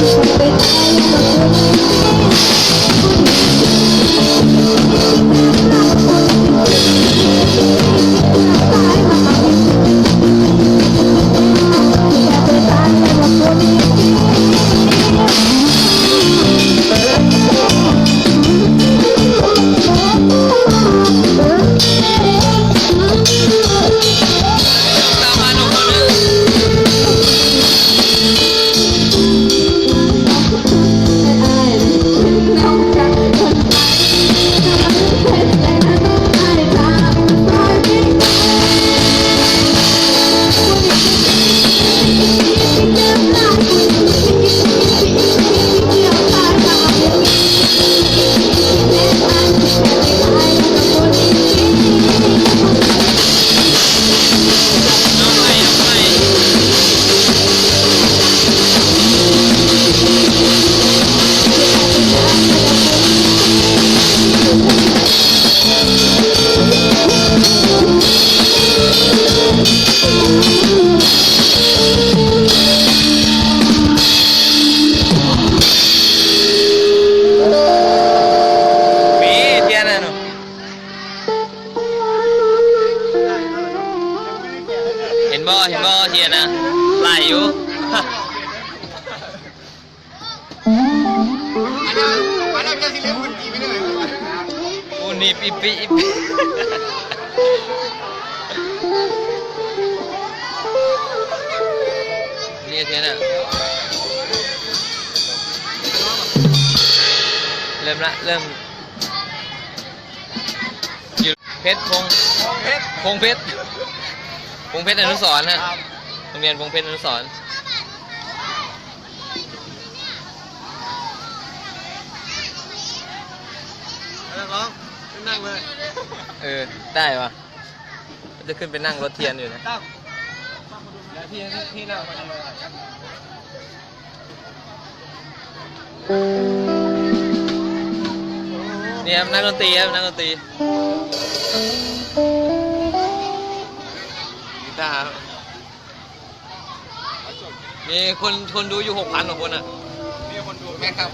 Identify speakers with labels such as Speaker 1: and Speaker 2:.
Speaker 1: ต
Speaker 2: นบ่เห็นบ่เทียนนะไหลอยู่
Speaker 3: อันนั้นแค่สิเล่นพื้นที่ไม่ได้เลย
Speaker 2: อูนี่ปีปีปีนี่เทียนอะเริ่มละเริ่มอยู่เพชรพง
Speaker 3: เพชร
Speaker 2: พงเพชร พงเพชรอนุสรณ์ฮะโรงเรียนพงเพชรอนุสรณ์
Speaker 3: แล้วน้องนั่งเลย
Speaker 2: เออ ได้ปะจะขึ้นไปนั่งรถเทียนอยู่นะ
Speaker 3: ตั้งแล้วที่ที่นั่งมาทำไม
Speaker 2: นี่ครับนักดนตรีครับนักดนตรี
Speaker 3: กีตาร์
Speaker 2: มีคนคนดูอยู่หกพันกว่าคนอะ
Speaker 3: มีคนดูแม่ครับ